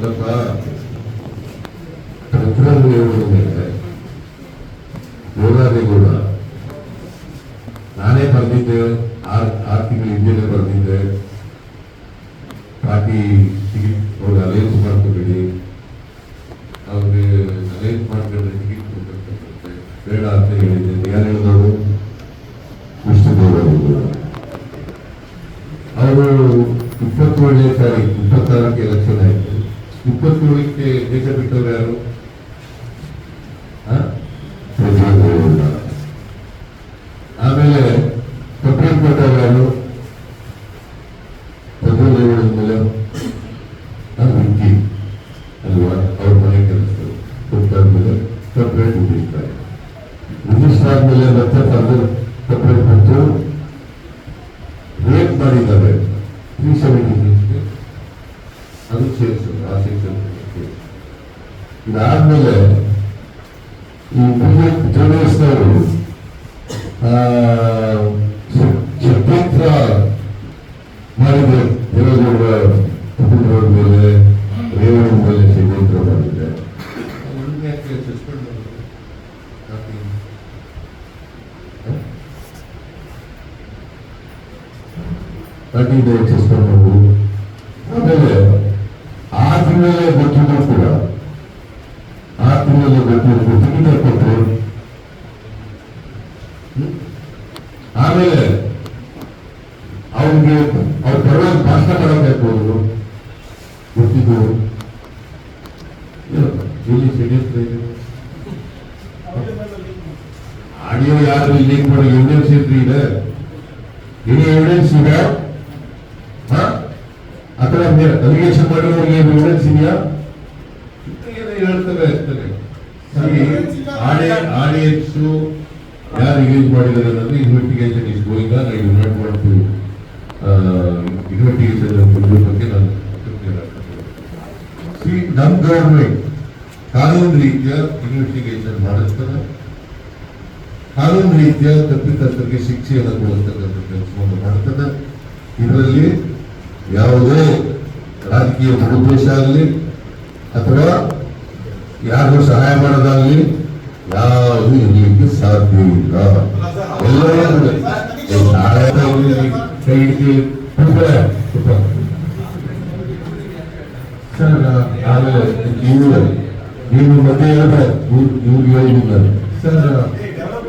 ಸ್ವಲ್ಪ ಪ್ರತಿಯೊಂದು ಹೇಳುವ ಮೇಲೆ ಗೋಡಾದೇಗೌಡ ನಾನೇ ಬರೆದಿದ್ದೆ ಆರು ಆರು ತಿಂಗಳ ಹಿಂದೆನೆ ಬರೆದಿದ್ದೆ ಪಾರ್ಟಿ ಟಿಕೆಟ್ ಅವ್ರಿಗೆ ಅಲೈನ್ಸ್ ಮಾಡ್ಕೋಬೇಡಿ ಅವ್ರಿಗೆ ಅಲೈನ್ಸ್ ಮಾಡ್ಕೊಂಡ್ರೆ ಟಿಕೆಟ್ ಕೊಡ್ಬೇಕಂತೆ ಬೇಡ ಅಂತ ಹೇಳಿದ್ದೆ ಯಾರು ಹೇಳಿದವರು ವಿಷ್ಣು ಗೌಡ ಅವರು ಇಪ್ಪತ್ತೇಳನೇ ತಾರೀಕು, ಇಪ್ಪತ್ತಾರಕ್ಕೆ ಎಲೆಕ್ಷನ್ ಆಯಿತು. ಇಪ್ಪತ್ತೇಳಕ್ಕೆ ದೇಶ ಬಿಟ್ಟವ್ರು ಯಾರು ಆ? ಪ್ರಜ್ವಲ್ ರೇವಣ್ಣ. ಆಮೇಲೆ ಕಂಪ್ಲೇಂಟ್ ಕೊಟ್ಟವ್ರು ಯಾರು ಪ್ರಜ್ವಲ್ ರೇವಣ್ಣ ಮೇಲೆ ಆ, ವಿಕ್ಕಿ ಅಲ್ವಾ ಅವ್ರ ಮನೆ ಕೆಲಸಗಳು ಕೊಟ್ಟಾದ್ಮೇಲೆ ಕಂಪ್ಲೇಂಟ್ ಮುಗಿಸ್ತಾರೆ ಮುಗಿಸ್ತಾದ್ಮೇಲೆ ಮತ್ತೆ ಫರ್ದರ್ ಕಂಪ್ಲೇಂಟ್ ಕೊಟ್ಟು ರೇಪ್ ಮಾಡಿದ್ದಾರೆ ತ್ರೀ ಸೆವೆಂಟಿ ಸಿಕ್ಸ್ಗೆ ಅದು ಸೇರಿಸು ಆ ಸೆಕ್ಷನ್ ಇದಾದ್ಮೇಲೆ ಈ ಬಿಜೆಪಿ ಜೆಡಿಎಸ್ನವರು ಷಡ್ಯಂತ್ರ ಮಾಡಿದೆ ದೇವೇಗೌಡ ಕುಟುಂಬದ ಮೇಲೆ ರೇವಣ್ಣ ಮೇಲೆ ಷಡ್ಯಂತ್ರ ಮಾಡಿದೆ ಅವ್ರನ್ನ ಯಾಕೆ suspend ಮಾಡಿದ್ರು? ಯಾಕೆ? ಹ? ಪಾರ್ಟಿಯಿಂದ ಸಸ್ಪೆಂಡ್ ಮಾಡುವುದು ಆಮೇಲೆ ಆ ತಿಂಗಳಲ್ಲೇ ಗೊತ್ತಿದ್ರು ಕೂಡ ಆ ತಿಂಗಳಲ್ಲೇ ಗೊತ್ತಿದ್ರು ಟಿಕೆಟ್ ಕೊಟ್ಟರು? ಆಮೇಲೆ ಅವ್ರಿಗೆ ಅವ್ರ ಪರವಾಗಿ ಭಾಷಣ ಮಾಡಬೇಕು ಅವರು. ಗೊತ್ತಿದ್ದು ಇಲ್ಲಿ ಷಡ್ಯಂತ್ರ ಆಡಿಯೋ ಯಾರು ಇಲ್ಲಿ ಮಾಡೋ ಎವಿಡೆನ್ಸ್ ಇದ್ರಿ ಇದೆ? ಎನಿ ಎವಿಡೆನ್ಸ್ ಇದೆ? ಅಥವಾ ಅಲಿಗೇಷನ್ ಮಾಡಿರೋರಿಗೆ ಎವಿಡೆನ್ಸ್ ಇದೆಯಾ ಏನೋ ಇರ್ತಾರೆ ಆಡಿಯನ್ಸ್ ಯಾರು ಯೂಸ್ ಮಾಡಿದ್ದಾರೆ ಅನ್ನೋದು investigation is going on I investigation ಬಗ್ಗೆ ನಾನು ಸಿ ನಮ್ಮ ಗೌರ್ಮೆಂಟ್ ಕಾನೂನು ರೀತಿಯ ಇನ್ವೆಸ್ಟಿಗೇಷನ್ ಮಾಡಿಸ್ತಾರೆ. ಕಾನೂನು ರೀತಿಯ ತಪ್ಪಿತಸ್ಥರಿಗೆ ಶಿಕ್ಷೆಯನ್ನು ಕೊಡುವಂತಕ್ಕಂಥ ಕೆಲಸವನ್ನು ಮಾಡುತ್ತದೆ ಇದರಲ್ಲಿ ಯಾವುದೇ ರಾಜಕೀಯ ಉದ್ದೇಶ ಆಗಲಿ ಅಥವಾ ಯಾರಿಗೂ ಸಹಾಯ ಮಾಡೋದಾಗಲಿ, ಯಾವುದು ಇರಲಿಕ್ಕೆ ಸಾಧ್ಯ ಇಲ್ಲ. ಎಲ್ಲರೂ ಸರ್ ಆಮೇಲೆ ನೀವು ನೀವು ಮತ್ತೆ ಹೇಳಿದ್ರೆ ಇವ್ರಿಗೆ ಹೇಳಿದ್ದಾರೆ ಸರ್